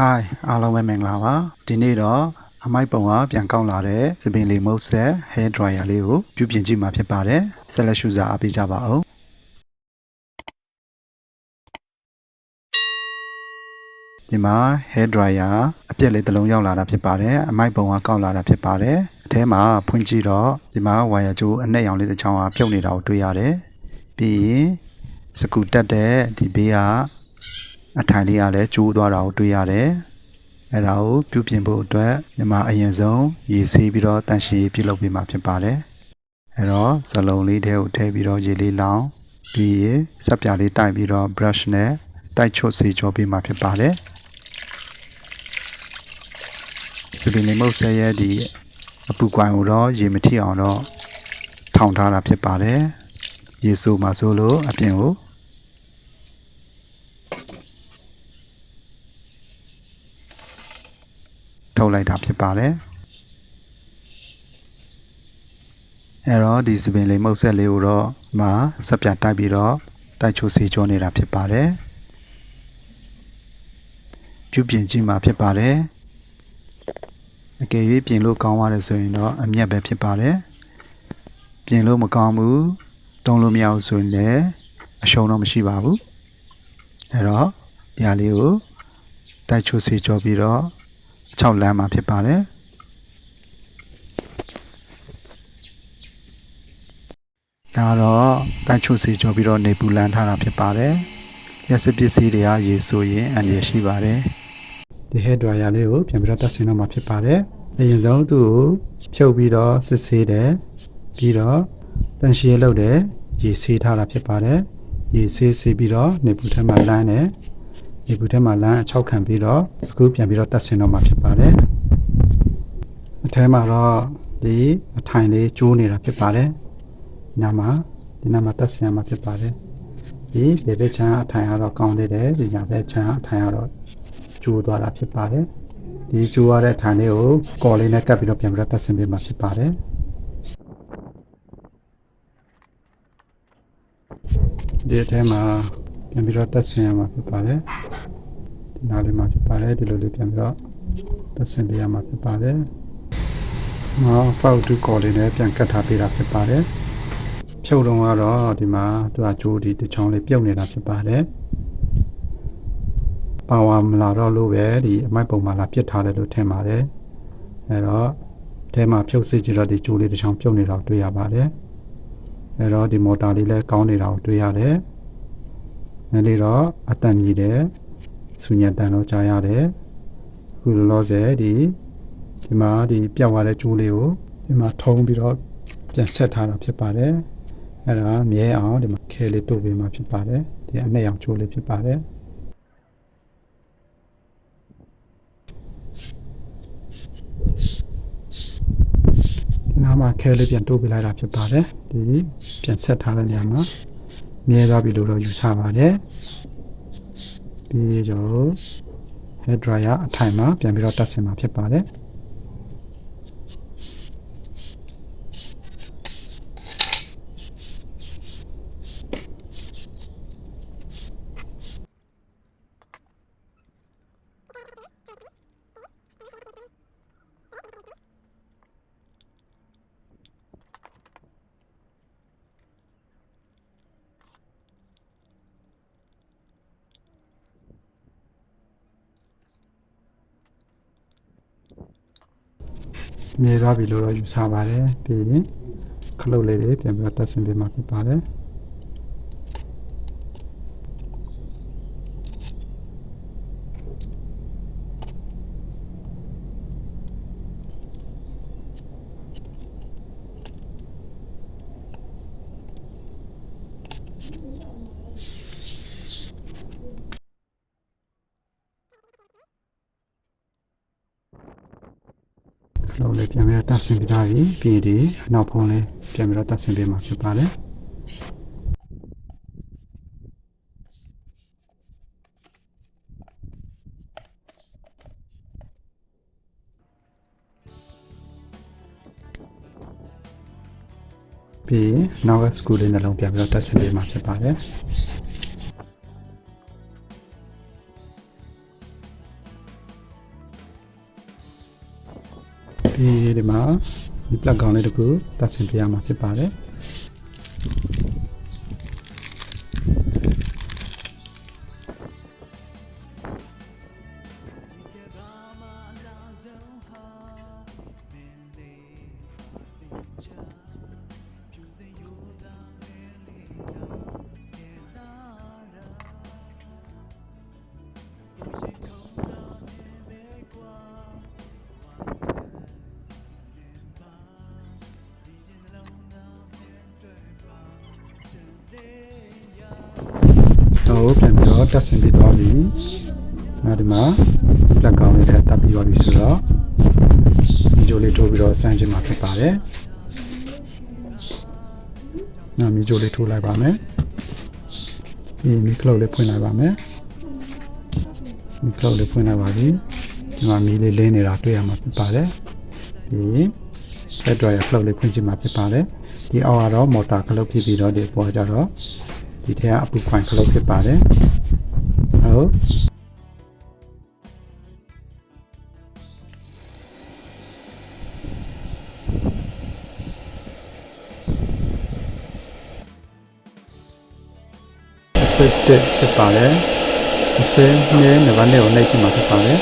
Hi အားလုံးပဲမင်္ဂလာပါဒီနေ့တော့အမိုက်ပုံကပြန်ကောက်လာတဲ့စပင်လီမုတ်ဆက် hair dryer လေးကိုပြုပြင်ကြည့်မှာဖြစ်ပါတယ်ဆက်လက်ရှုစားအားပေးကြပါဦးဒီမှာ hair dryer အပြက်လေးတစ်လုံးရောက်လာတာဖြစ်ပါတယ်အမိုက်ပုံကကောက်လာတာဖြစ်ပါတယ်အထဲမှာဖွင့်ကြည့်တော့ဒီမှာဝါယာကြိုးအနက်ရောင်လေးတစ်ချောင်းကပြုတ်နေတာကိုတွေ့ရတယ်ပြီးရင်စကူတက်တဲ့ဒီဘေးက အထိုင်လေးကလည်းကျိုးသွားတာကိုတွေ့ရတယ်။အဲဒါကိုပြုပြင်ဖို့အတွက်ညီမအရင်ဆုံးရေဆေးပြီးတော့တန့်ရှင်းရေးပြုလုပ်ပေးမှာဖြစ်ပါတယ်။အဲတော့ဇလုံးလေးထဲကိုထည့်ပြီးတော့ရေလေးလောင်းပြီးရင်စပ်ပြာလေးတိုက်ပြီးတော့ brush နဲ့တိုက်ချွတ်စေချောပေးမှာဖြစ်ပါတယ်။စပင်းလေးမုတ်ဆက်ရဲ့ဒီအပူကွိုင်ကိုတော့ရေမထိအောင်တော့ထောင်ထားတာဖြစ်ပါတယ်။ရေဆိုမှဆိုလို့အပြင်ကို ထုတ်လိုက်တာဖြစ်ပါတယ်အဲတော့ဒီစပင်လေးမုတ်ဆက်လေးကိုတော့မှစက်ပြတ်တိုက်ပြီးတော့တိုက်ချိုစီကြောနေတာဖြစ်ပါတယ်ပြုပြင်ကြည့်မှာဖြစ်ပါတယ်အကယ်၍ပြင်လို့ကောင်းပါတယ်ဆိုရင်တော့အမျက်ပဲဖြစ်ပါတယ်ပြင်လို့မကောင်းဘူးတုံးလို့မရဘူးဆိုရင်လည်းအရှုံးတော့မရှိပါဘူးအဲတော့ဒီဟာလေးကိုတိုက်ချိုစီကြောပြီးတော့ 6လမ်းမှာဖြစ်ပါတယ်ဒါတော့တိုက်ချုပ်စီကြောပြီးတော့နေပူလန်းထားတာဖြစ်ပါတယ်ရက်စပစ္စည်းတွေကရေဆိုရင်အန္တရာယ်ရှိပါတယ်ဒီ hair dryer လေးကိုပြန်ပြီးတော့တက်ဆင်တော့မှာဖြစ်ပါတယ်အရင်ဆုံးသူ့ကိုဖြုတ်ပြီးတော့စစ်ဆေးတယ်ပြီးတော့တန်ရှည်လုပ်တယ်ရေဆေးထားတာဖြစ်ပါတယ်ရေဆေးဆေးပြီးတော့နေပူထဲမှာလန်းတယ် ဒီဘူးထဲမှာလမ်းအချောက်ခံပြီးတော့အခုပြန်ပြီးတော့တက်ဆင်တော့မှာဖြစ်ပါတယ်အထဲမှာတော့ဒီအထိုင်လေးကျိုးနေတာဖြစ်ပါတယ်ညမှာဒီနားမှာတက်ဆင်ရမှာဖြစ်ပါတယ်ဒီဘေဘဲချမ်းအထိုင်ကတော့ကောင်းသေးတယ်ဒီညာဘဲချမ်းအထိုင်ကတော့ကျိုးသွားတာဖြစ်ပါတယ်ဒီကျိုးရတဲ့အထိုင်လေးကိုကော်လေးနဲ့ကပ်ပြီးတော့ပြန်ပြီးတော့တက်ဆင်ပေးမှာဖြစ်ပါတယ်ဒီအထဲမှာ ပြန်ပြီးတော့တက်ဆင်ရမှာဖြစ်ပါတယ်ဒီနားလေးမှာဖြစ်ပါတယ်ဒီလိုလေးပြန်ပြီးတော့တက်ဆင်ပေးရမှာဖြစ်ပါတယ်ငါဖောက်တူကော်လေးနဲ့ပြန်ကတ်ထားပေးတာဖြစ်ပါတယ်ဖြုတ်တော့ကတော့ဒီမှာသူကကြိုးဒီတစ်ချောင်းလေးပြုတ်နေတာဖြစ်ပါတယ်ပါဝါမလာတော့လို့ပဲဒီအမိုက်ပုံမှာလာပြစ်ထားတယ်လို့ထင်ပါတယ်အဲတော့အဲမှာဖြုတ်စစ်ကြည့်တော့ဒီကြိုးလေးတစ်ချောင်းပြုတ်နေတာကိုတွေ့ရပါတယ်အဲတော့ဒီမော်တာလေးလည်းကောင်းနေတာကိုတွေ့ရတယ် နည်းလေးတော့အတန်မြည်တယ်ဆူညံတန်တော့ကြားရတယ်အခုလောလောဆယ်ဒီဒီမှာဒီပြောက်သွားတဲ့ကျိုးလေးကိုဒီမှာထုံးပြီးတော့ပြန်ဆက်ထားတာဖြစ်ပါတယ်အဲ့ဒါမြဲအောင်ဒီမှာခဲလေးတို့ပေးမှာဖြစ်ပါတယ်ဒီအနှစ်ရောင်ကျိုးလေးဖြစ်ပါတယ်ဒီနားမှာခဲလေးပြန်တို့ပေးလိုက်တာဖြစ်ပါတယ်ဒီပြန်ဆက်ထားတဲ့နေရာမှာ မြဲသွားပြီလို့တော့ယူဆပါတယ်ပြီးတော့ hair dryer အထိုင်မှာပြန်ပြီးတော့တက်ဆင်မှာဖြစ်ပါတယ် မြဲသွားပြီလို့တော့ယူဆပါတယ်ပြီးရင်ခလုတ်လေးတွေပြန်ပြီးတော့တက်ဆင်ပေးမှာဖြစ်ပါတယ် လုတ်လေးပြန်ပြီးတော့တက်ဆင်ပေးထားပြီပြီးရင်ဒီအနောက်ဖုံးလေးပြန်ပြီးတော့တက်ဆင်ပေးမှာဖြစ်ပါတယ်ပြီးရင်နောက်ကစကူလေးနှလုံးပြန်ပြီးတော့တက်ဆင်ပေးမှာဖြစ်ပါတယ် ပြီးဒီမှာဒီ plug ကောင်းလေးတစ်ခုတက်ဆင်ပြရမှာဖြစ်ပါတယ် တော့ပြန်ပြီးတော့တက်ဆင်ပြီးသွားပြီ။နောက်ဒီမှာ plug ကောင်းလေးတက်တက်ပြီးသွားပြီဆိုတော့ဗီဒီယိုလေးထိုးပြီးတော့စမ်းချင်မှာဖြစ်ပါတယ်။နောက်ဗီဒီယိုလေးထိုးလိုက်ပါမယ်။ဒီမီကလောလေးဖွင့်လိုက်ပါမယ်။မီကလောလေးဖွင့်လိုက်ပါပြီ။ဒီမှာမီလေးလင်းနေတာတွေ့ရမှာဖြစ်ပါတယ်။ဒီဆက်တော်ရ plug လေးဖွင့်ချင်မှာဖြစ်ပါတယ်။ဒီအောက်ကတော့ motor ကလုတ်ဖြစ်ပြီးတော့ဒီပေါ်ကြတော့ ဒီထဲကအပူခွန်ခလုတ်ဖြစ်ပါတယ်ဟုတ်အစစ်တက်ဖြစ်ပါတယ်အစင်းနဲ့နံပါတ်နဲ့ကိုနှိပ်ကြည့်မှာဖြစ်ပါတယ်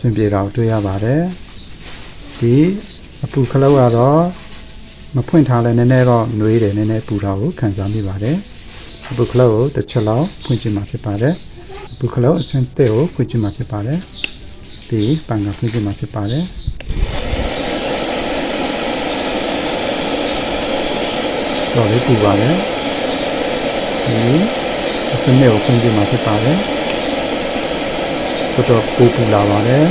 စင်ပြေတာကိုတွေ့ရပါတယ်ဒီအပူခလောက်ကတော့မဖွင့်ထားလဲနည်းနည်းတော့နှွေးတယ်နည်းနည်းပူတာကိုခံစားမိပါတယ်အပူခလောက်ကိုတစ်ချက်လောက်ဖွင့်ချင်မှာဖြစ်ပါတယ်အပူခလောက်အစင်တဲ့ကိုဖွင့်ချင်မှာဖြစ်ပါတယ်ဒီပန်ကဖွင့်ချင်မှာဖြစ်ပါတယ်တော့လေးပူပါတယ်ဒီအစင်တဲ့ကိုဖွင့်ချင်မှာဖြစ်ပါတယ် တော်တော်ပူပူလာပါတယ်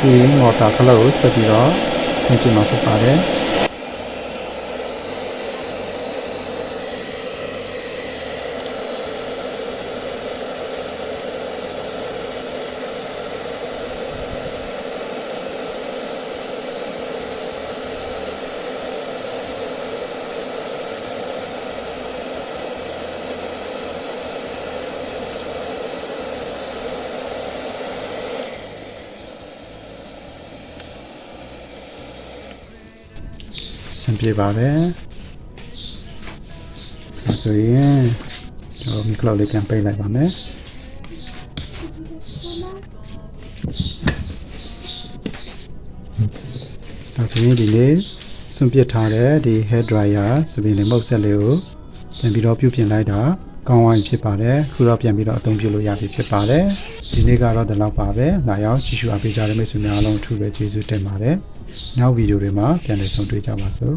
ဒီမော်တာကလေးကိုဆက်ပြီးတော့ဖွင့်ချင်မှာဖြစ်ပါတယ် ဆင်ပြေပါတယ်ဒါဆိုရင်ကျွန်တော်မီကလောက်လေးပြန်ပိတ်လိုက်ပါမယ်ဒါဆိုရင်ဒီနေ့စွန့်ပစ်ထားတဲ့ဒီ hair dryer စပင်းလေးမုတ်ဆက်လေးကိုပြန်ပြီးတော့ပြုပြင်လိုက်တာကောင်းဝိုင်းဖြစ်ပါတယ်ခုတော့ပြန်ပြီးတော့အသုံးပြုလို့ရပြီဖြစ်ပါတယ်ဒီနေ့ကတော့ဒီလောက်ပါပဲလာရောက်ကြည့်ရှုအားပေးကြတဲ့မိတ်ဆွေများအားလုံးအထူးပဲကျေးဇူးတင်ပါတယ် နောက်ဗီဒီယိုတွေမှာပြန်လည်ဆုံတွေ့ကြပါစို့